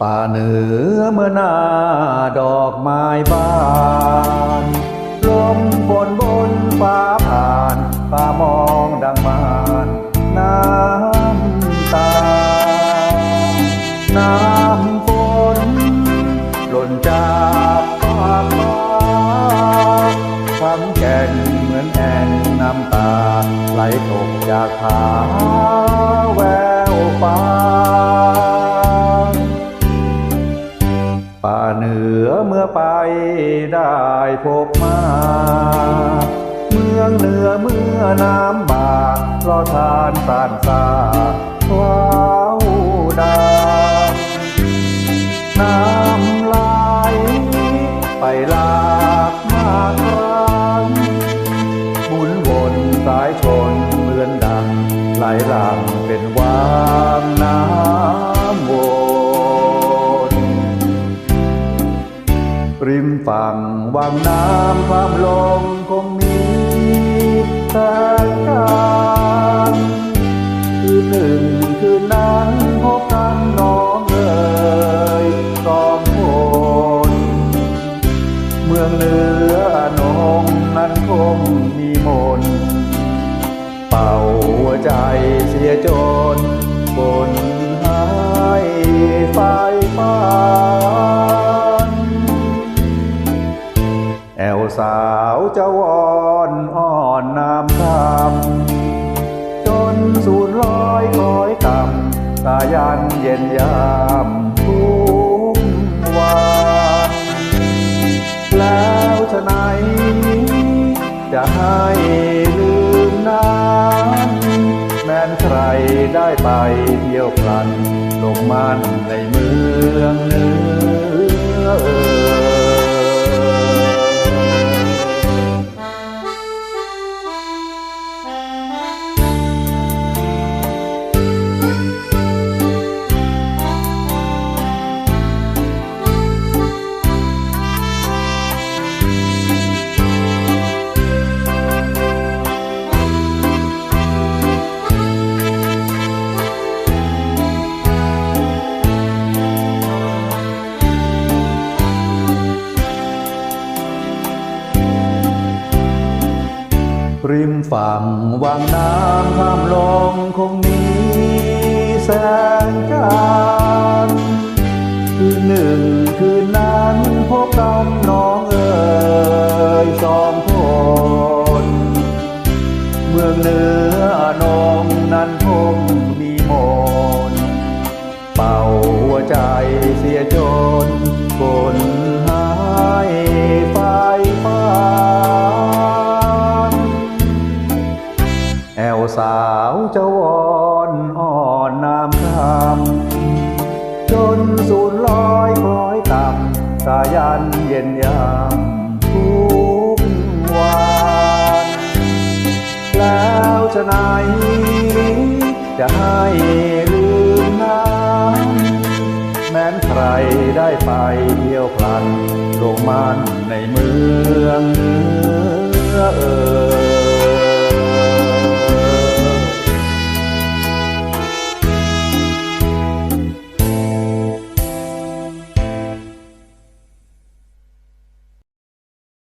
ป่าเหนือเมื่อหน้า พบมา เมืองเหนือเมื่อน้ำบากรอทานสานสาว้าวดา น้ำไหลไปหลากมากครั้งหมุนวนสายชนเหมือนดังไหลหลังเป็นวา ฝั่งวังน้ำความลงคงมีแสงกันคืนหนึ่งคืนนั้นพบกันน้องเอ๋ยสองคนเมืองเหนืออนงนั้นคงมีมนเป่าหัวใจเสียจนบน เย็นยา ฝั่งวังน้ำข้ามลงคงมีแสงจันทร์คืนหนึ่งคืนนั้นพบกันน้องเอ๋ยสองคน เมืองเหนือนองนั้นคงมีมนเป่าหัวใจเสียจน อนอ่อนน้ำคำจนสูญลอยคล้อยต่ำสายันเย็นยามทุกวันแล้วฉะไหนจะให้ลืมน้ำแม้นใครได้ไปเที่ยวพลันลงมันในเมืองเออ